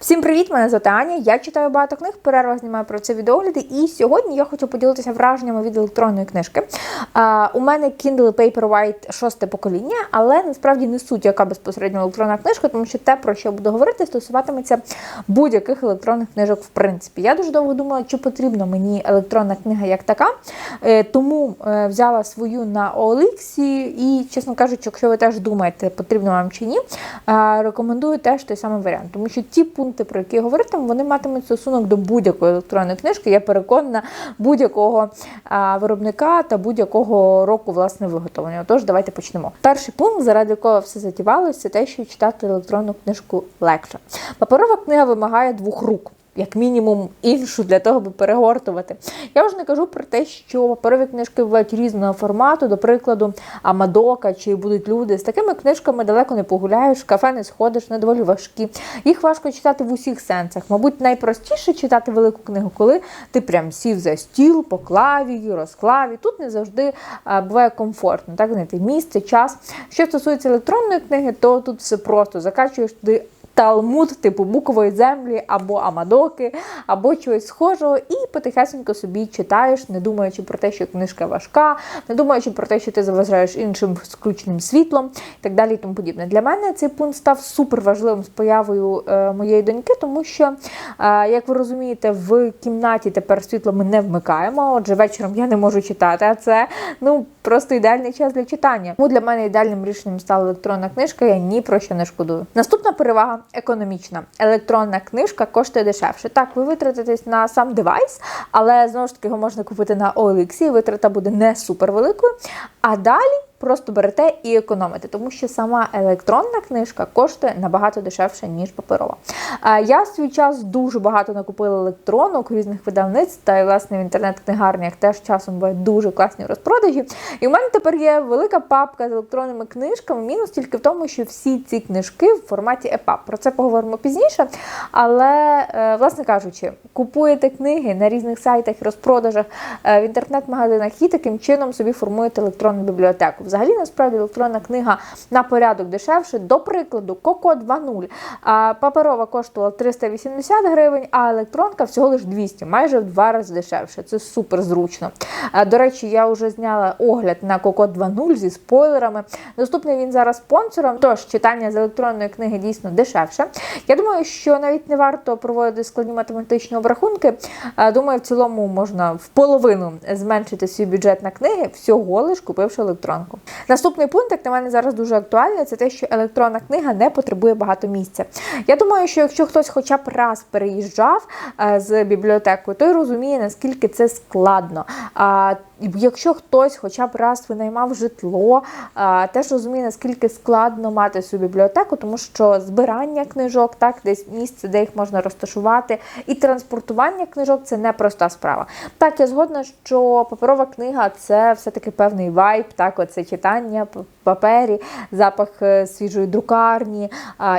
Всім привіт! Мене звати Аня. Я читаю багато книг, перерва знімаю про це відеогляди. І сьогодні я хочу поділитися враженнями від електронної книжки. А, у мене Kindle Paperwhite шосте покоління, але насправді не суть, яка безпосередньо електронна книжка, тому що те, про що я буду говорити, стосуватиметься будь-яких електронних книжок. В принципі, я дуже довго думала, чи потрібна мені електронна книга як така. Е, тому е, взяла свою на OLX і, чесно кажучи, якщо ви теж думаєте, потрібно вам чи ні, е, рекомендую теж той самий варіант, тому що ті пункти, про які говоритиму, вони матимуть стосунок до будь-якої електронної книжки. Я переконана будь-якого виробника та будь-якого року власне виготовлення. Тож давайте почнемо. Перший пункт, заради якого все затівалося, це те, що читати електронну книжку легше. Паперова книга вимагає двох рук. Як мінімум іншу для того, аби перегортувати. Я вже не кажу про те, що паперові книжки бувають різного формату, до прикладу, Амадока чи будуть люди. З такими книжками далеко не погуляєш, кафе не сходиш, вони доволі важкі. Їх важко читати в усіх сенсах. Мабуть, найпростіше читати велику книгу, коли ти прям сів за стіл, поклав її, розклав. І тут не завжди буває комфортно. Так знайти місце, час. Що стосується електронної книги, то тут все просто закачуєш туди. Талмуд, типу букової землі, або Амадоки, або чогось схожого, і потихесенько собі читаєш, не думаючи про те, що книжка важка, не думаючи про те, що ти заважаєш іншим включеним світлом і так далі. і тому подібне. Для мене цей пункт став супер важливим з появою е, моєї доньки, тому що, е, як ви розумієте, в кімнаті тепер світло ми не вмикаємо. Отже, вечором я не можу читати, а це ну просто ідеальний час для читання. Тому для мене ідеальним рішенням стала електронна книжка. Я ні про що не шкодую. Наступна перевага економічна. Електронна книжка коштує дешевше. Так, ви витратитесь на сам девайс, але знову ж таки його можна купити на OLX, і витрата буде не супер великою. А далі. Просто берете і економите, тому що сама електронна книжка коштує набагато дешевше, ніж паперова. Я в свій час дуже багато накупила електронок різних видавництв, та й власне в інтернет-книгарнях теж часом бувають дуже класні розпродажі. І в мене тепер є велика папка з електронними книжками. Мінус тільки в тому, що всі ці книжки в форматі EPUB. Про це поговоримо пізніше. Але, власне кажучи, купуєте книги на різних сайтах розпродажах в інтернет-магазинах і таким чином собі формуєте електронну бібліотеку. Взагалі, насправді, електронна книга на порядок дешевше. До прикладу, Коко 2.0. Паперова коштувала 380 гривень, а електронка всього лиш 200, майже в два рази дешевше. Це супер зручно. До речі, я вже зняла огляд на Коко 2.0 зі спойлерами. Доступний він зараз спонсором. Тож читання з електронної книги дійсно дешевше. Я думаю, що навіть не варто проводити складні математичні обрахунки. Думаю, в цілому можна в половину зменшити свій бюджет на книги, всього лиш купивши електронку. Наступний пункт, як на мене зараз дуже актуальний, це те, що електронна книга не потребує багато місця. Я думаю, що якщо хтось хоча б раз переїжджав з бібліотекою, той розуміє, наскільки це складно. Якщо хтось хоча б раз винаймав житло, теж розуміє, наскільки складно мати свою бібліотеку, тому що збирання книжок, так, десь місце, де їх можна розташувати, і транспортування книжок це не проста справа. Так, я згодна, що паперова книга це все-таки певний вайб, так, оце читання папері, запах е, свіжої друкарні,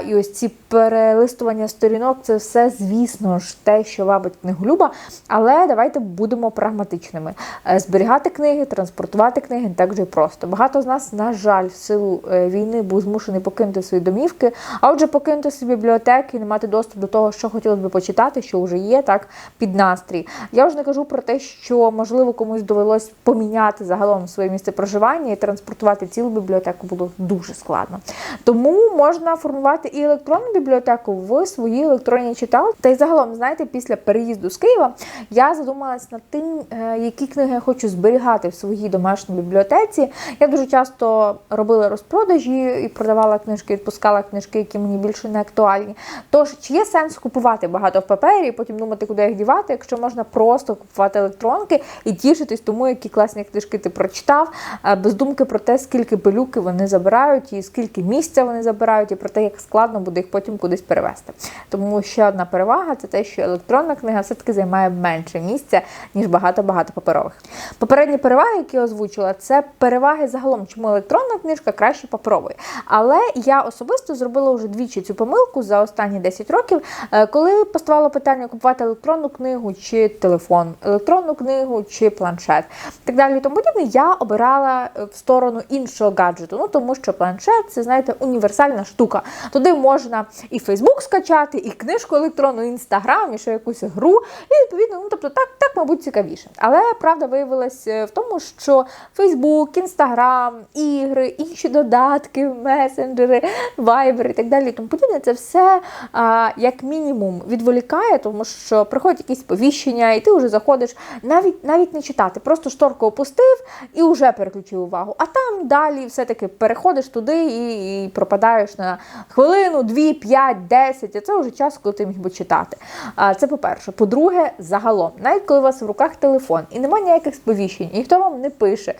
і ось ці перелистування сторінок це все, звісно ж, те, що вабить книголюба. Але давайте будемо прагматичними. Е, зберігати книги, транспортувати книги так же просто. Багато з нас, на жаль, в силу е, війни був змушений покинути свої домівки, а отже, покинути свої бібліотеки, не мати доступ до того, що хотілося б почитати, що вже є, так, під настрій. Я вже не кажу про те, що можливо комусь довелось поміняти загалом своє місце проживання і транспортувати цілу бібліотеку було дуже складно. Тому можна формувати і електронну бібліотеку в своїй електронній читалці. Та й загалом, знаєте, після переїзду з Києва я задумалась над тим, е, які книги я хочу зберігати в своїй домашній бібліотеці. Я дуже часто робила розпродажі і продавала книжки, відпускала книжки, які мені більше не актуальні. Тож, чи є сенс купувати багато в папері і потім думати, куди їх дівати, якщо можна просто купувати електронки і тішитись тому, які класні книжки ти прочитав, е, без думки про те, скільки пилюки вони забирають, і скільки місця вони забирають, і про те, як складно буде їх потім кудись перевести. Тому ще одна перевага це те, що електронна книга все-таки займає менше місця, ніж багато-багато паперових. Попередні переваги, які я озвучила, це переваги загалом, чому електронна книжка краще паперової. Але я особисто зробила вже двічі цю помилку за останні 10 років, е, коли поставало питання купувати електронну книгу чи телефон, електронну книгу чи планшет. Так далі, тому подібне, я обирала в сторону іншого гаджету гаджету. Ну тому що планшет це знаєте універсальна штука. Туди можна і Фейсбук скачати, і книжку електронну, і інстаграм, і ще якусь гру. І відповідно, ну тобто так, так, мабуть, цікавіше. Але правда виявилась е, в тому, що Фейсбук, Інстаграм, ігри, інші додатки, месенджери, вайбер і так далі. Тому подібне, це все а, як мінімум відволікає, тому що приходять якісь повіщення, і ти вже заходиш навіть навіть не читати, просто шторку опустив і вже переключив увагу. А там далі все-таки переходиш туди і, і пропадаєш на хвилину, дві, п'ять, десять. А це вже час, коли ти міг би читати. А, Це по-перше. По-друге, загалом, навіть коли у вас в руках телефон і немає ніяких сповіщень, і ніхто вам не пише,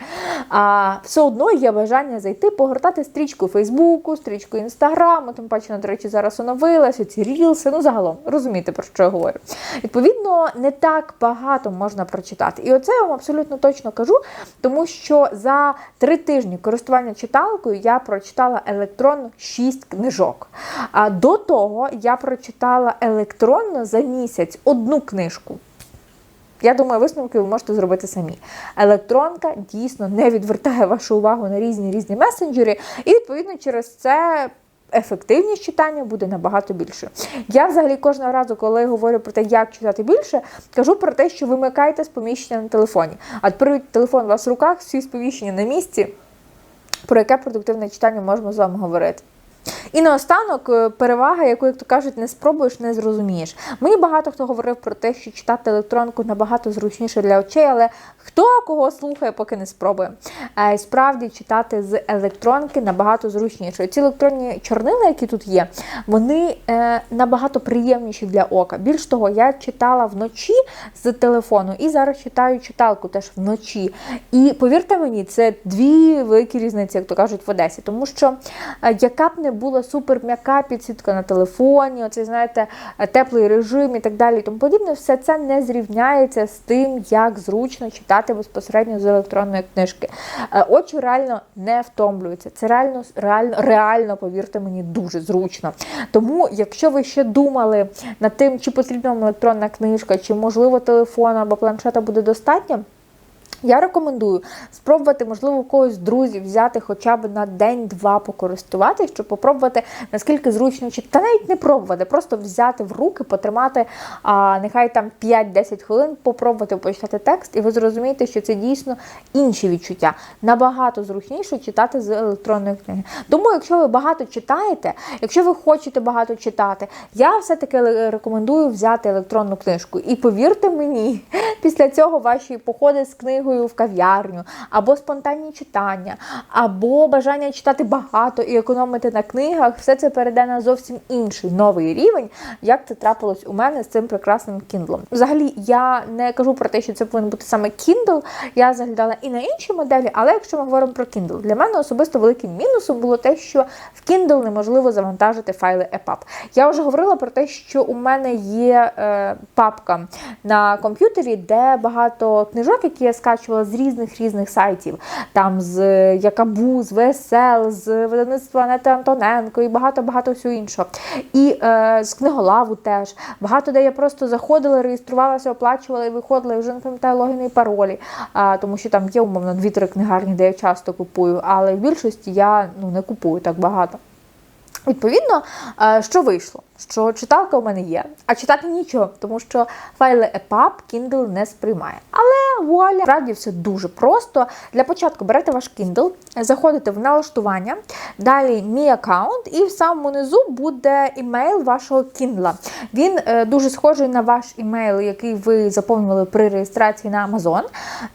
а все одно є бажання зайти, погортати стрічку Фейсбуку, стрічку Інстаграму, тим паче, до речі, зараз оновилася, ці рілси, ну загалом, розумієте, про що я говорю. Відповідно, не так багато можна прочитати. І оце я вам абсолютно точно кажу, тому що за три тижні користування читалкою я прочитала електронно 6 книжок. А до того я прочитала електронно за місяць одну книжку. Я думаю, висновки ви можете зробити самі. Електронка дійсно не відвертає вашу увагу на різні різні месенджери, і відповідно через це. Ефективність читання буде набагато більше. Я взагалі кожного разу, коли говорю про те, як читати більше, кажу про те, що вимикайте сповіщення на телефоні. А тепер телефон у вас в руках, всі сповіщення на місці, про яке продуктивне читання можемо з вами говорити. І наостанок е, перевага, яку, як то кажуть, не спробуєш, не зрозумієш. Мені багато хто говорив про те, що читати електронку набагато зручніше для очей, але хто кого слухає, поки не спробує. Е, Справді читати з електронки набагато зручніше. Ці електронні чорнили, які тут є, вони е, набагато приємніші для ока. Більш того, я читала вночі з телефону і зараз читаю читалку теж вночі. І повірте мені, це дві великі різниці, як то кажуть, в Одесі, тому що е, яка б не була супер м'яка підсвітка на телефоні, оцей, знаєте, теплий режим і так далі. і Тому подібне, все це не зрівняється з тим, як зручно читати безпосередньо з електронної книжки. Е, Очі реально не втомлюються. Це реально, реально, реально, повірте мені, дуже зручно. Тому, якщо ви ще думали над тим, чи потрібна вам електронна книжка, чи можливо телефон або планшета буде достатньо. Я рекомендую спробувати, можливо, у когось друзів взяти хоча б на день-два покористуватися, щоб попробувати, наскільки зручно чи та навіть не пробувати, просто взяти в руки, потримати, а нехай там 5-10 хвилин, попробувати почитати текст, і ви зрозумієте, що це дійсно інші відчуття. Набагато зручніше читати з електронної книги. Тому, якщо ви багато читаєте, якщо ви хочете багато читати, я все-таки рекомендую взяти електронну книжку. І повірте мені, після цього ваші походи з книгою в кав'ярню, або спонтанні читання, або бажання читати багато і економити на книгах, все це перейде на зовсім інший новий рівень, як це трапилось у мене з цим прекрасним Kindle. Взагалі, я не кажу про те, що це повинен бути саме Kindle. Я заглядала і на інші моделі, але якщо ми говоримо про Kindle, для мене особисто великим мінусом було те, що в Kindle неможливо завантажити файли EPUB. Я вже говорила про те, що у мене є е, папка на комп'ютері, де багато книжок, які я скачу скачувала з різних різних сайтів, там з Якабу, з ВСЛ, з видавництва Анети Антоненко і багато-багато всього іншого. І е, з книголаву теж. Багато де я просто заходила, реєструвалася, оплачувала і виходила, і вже не пам'ятаю логіни і паролі, а, тому що там є умовно дві-три книгарні, де я часто купую, але в більшості я ну, не купую так багато. Відповідно, е, що вийшло? Що читалка у мене є, а читати нічого, тому що файли EPUB Kindle не сприймає. Але вуаля, справді все дуже просто. Для початку берете ваш Kindle, заходите в налаштування, далі мій аккаунт, і в самому низу буде імейл вашого Kindle. Він е, дуже схожий на ваш імейл, який ви заповнювали при реєстрації на Amazon.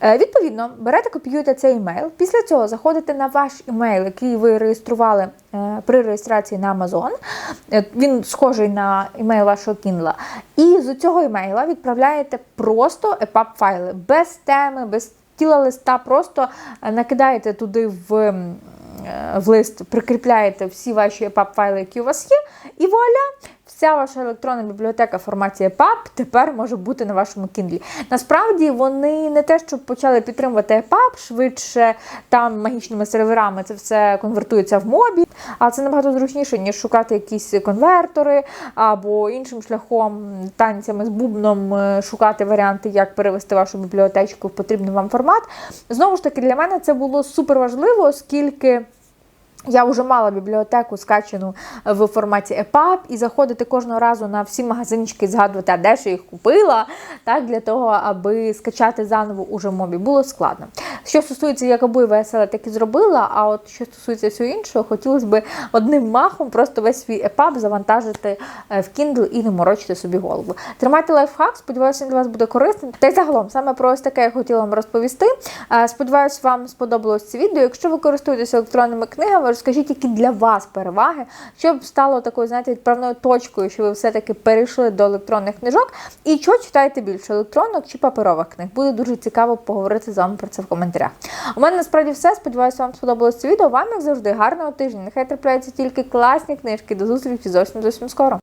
Е, відповідно, берете, копіюєте цей імейл. Після цього заходите на ваш імейл, який ви реєстрували е, при реєстрації на Amazon. Е, він схожий на імейл вашого Kindle. І з цього імейла відправляєте просто EPUB файли без теми, без тіла листа, просто накидаєте туди в. е, В лист прикріпляєте всі ваші EPUB файли, які у вас є, і вуаля, вся ваша електронна бібліотека в форматі EPUB тепер може бути на вашому Kindle. Насправді вони не те, щоб почали підтримувати EPUB, швидше там магічними серверами це все конвертується в мобі, але це набагато зручніше, ніж шукати якісь конвертори або іншим шляхом танцями з бубном е, шукати варіанти, як перевести вашу бібліотечку в потрібний вам формат. Знову ж таки, для мене це було супер важливо, оскільки. Я вже мала бібліотеку скачану в форматі EPUB і заходити кожного разу на всі магазинчики згадувати, а де ж я їх купила, так, для того, аби скачати заново уже мобі. Було складно. Що стосується якоби весело, так і зробила. А от що стосується всього іншого, хотілося б одним махом просто весь свій EPUB завантажити е, в Kindle і не морочити собі голову. Тримайте лайфхак, сподіваюся, він для вас буде корисним. Та й загалом саме про ось таке я хотіла вам розповісти. Е, Сподіваюсь, вам сподобалось це відео. Якщо ви користуєтеся електронними книгами, розкажіть, які для вас переваги, щоб стало такою, знаєте, відправною точкою, що ви все-таки перейшли до електронних книжок. І що читаєте більше електронок чи паперових книг? Буде дуже цікаво поговорити з вами про це в коментарях. У мене насправді все. Сподіваюся, вам сподобалось це відео. Вам, як завжди, гарного тижня. Нехай трапляються тільки класні книжки. До зустрічі зовсім зовсім скоро.